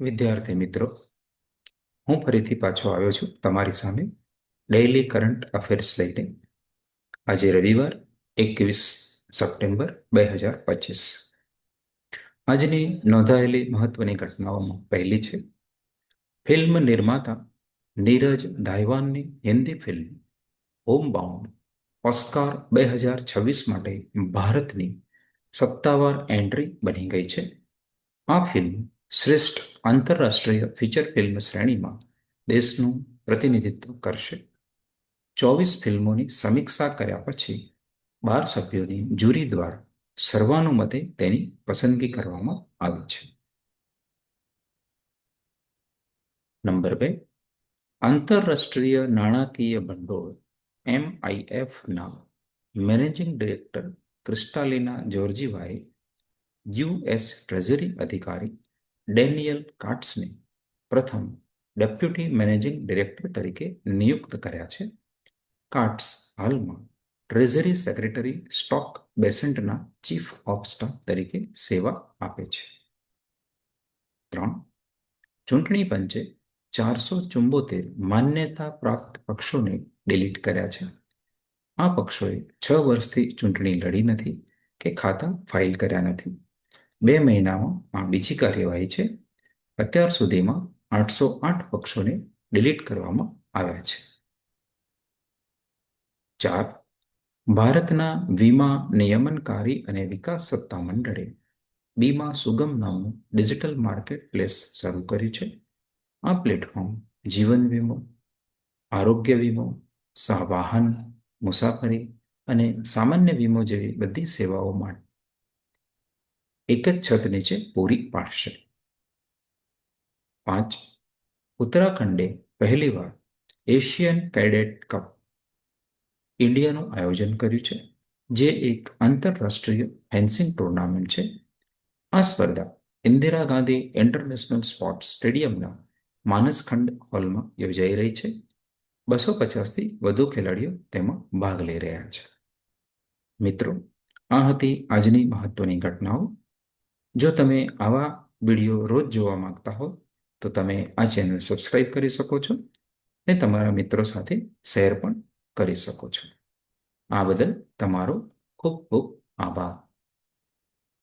વિદ્યાર્થી મિત્રો, હું ફરીથી પાછો આવ્યો છું તમારી સામે ડેઇલી કરંટ અફેર્સ લઈને. આજે રવિવાર, એકવીસ સપ્ટેમ્બર બે હજાર પચીસ. આજની નોંધાયેલી મહત્વની ઘટનાઓમાં પહેલી છે, ફિલ્મ નિર્માતા નીરજ ધાયવાનની Hindi film Homebound Oscar બે હજાર છવ્વીસ માટે ભારતની સત્તાવાર એન્ટ્રી બની ગઈ છે. આ ફિલ્મ શ્રેષ્ઠ આંતરરાષ્ટ્રીય ફીચર ફિલ્મ શ્રેણીમાં દેશનું પ્રતિનિધિત્વ કરશે. ચોવીસ ફિલ્મોની સમીક્ષા કર્યા પછી બાર સભ્યોની જુરી દ્વારા સર્વાનુમતે તેની પસંદગી કરવામાં આવી છે. નંબર બે. આંતરરાષ્ટ્રીય નાણાકીય ભંડોળ એમઆઈએફના મેનેજિંગ ડિરેક્ટર ક્રિસ્ટાલિના જોર્જીવાએ યુએસ ટ્રેઝરી અધિકારી ડેનિયલ કાટ્સને પ્રથમ ડેપ્યુટી મેનેજિંગ ડિરેક્ટર તરીકે નિયુક્ત કર્યા છે. કાટ્સ હાલમાં ટ્રેઝરી સેક્રેટરી સ્ટોક બેસેન્ટના ચીફ ઓફ સ્ટાફ તરીકે સેવા આપે છે. ત્રણ, ચૂંટણી પંચે ચારસો ચુંબોતેર માન્યતા પ્રાપ્ત પક્ષોને ડિલીટ કર્યા છે. આ પક્ષોએ છ વર્ષથી ચૂંટણી લડી નથી કે ખાતા ફાઇલ કર્યા નથી. બે મહિનામાં આ બીજી કાર્યવાહી છે. અત્યાર સુધીમાં આઠસો આઠ પક્ષોને ડિલીટ કરવામાં આવ્યા છે. ચાર, ભારતના વીમા નિયમનકારી અને વિકાસ સત્તા મંડળે બીમા સુગમ નામનું ડિજિટલ માર્કેટ પ્લેસ શરૂ કર્યું છે. આ પ્લેટફોર્મ જીવન વીમો, આરોગ્ય વીમો વાહન મુસાફરી અને સામાન્ય વીમો જેવી બધી સેવાઓ માટે એક જ છત નીચે પૂરી પાડશે. પાંચ. ઉત્તરાખંડે પહેલીવાર એશિયન કેડેટ કપ ઇન્ડિયાનું આયોજન કર્યું છે, જે એક આંતરરાષ્ટ્રીય ફેન્સિંગ ટુર્નામેન્ટ છે. આ સ્પર્ધા ઇન્દિરા ગાંધી ઇન્ટરનેશનલ સ્પોર્ટ્સ સ્ટેડિયમના માનસખંડ હોલમાં યોજાઈ રહી છે. બસો પચાસથી વધુ ખેલાડીઓ તેમાં ભાગ લઈ રહ્યા છે. મિત્રો, આ હતી આજની મહત્વની ઘટનાઓ. જો તમે આવા વીડિયો રોજ જોવા માંગતા હો, તો તમે આ ચેનલ સબસ્ક્રાઈબ કરી શકો છો અને તમારા મિત્રો સાથે શેર પણ કરી શકો છો. આ બદલ તમારો ખૂબ ખૂબ આભાર.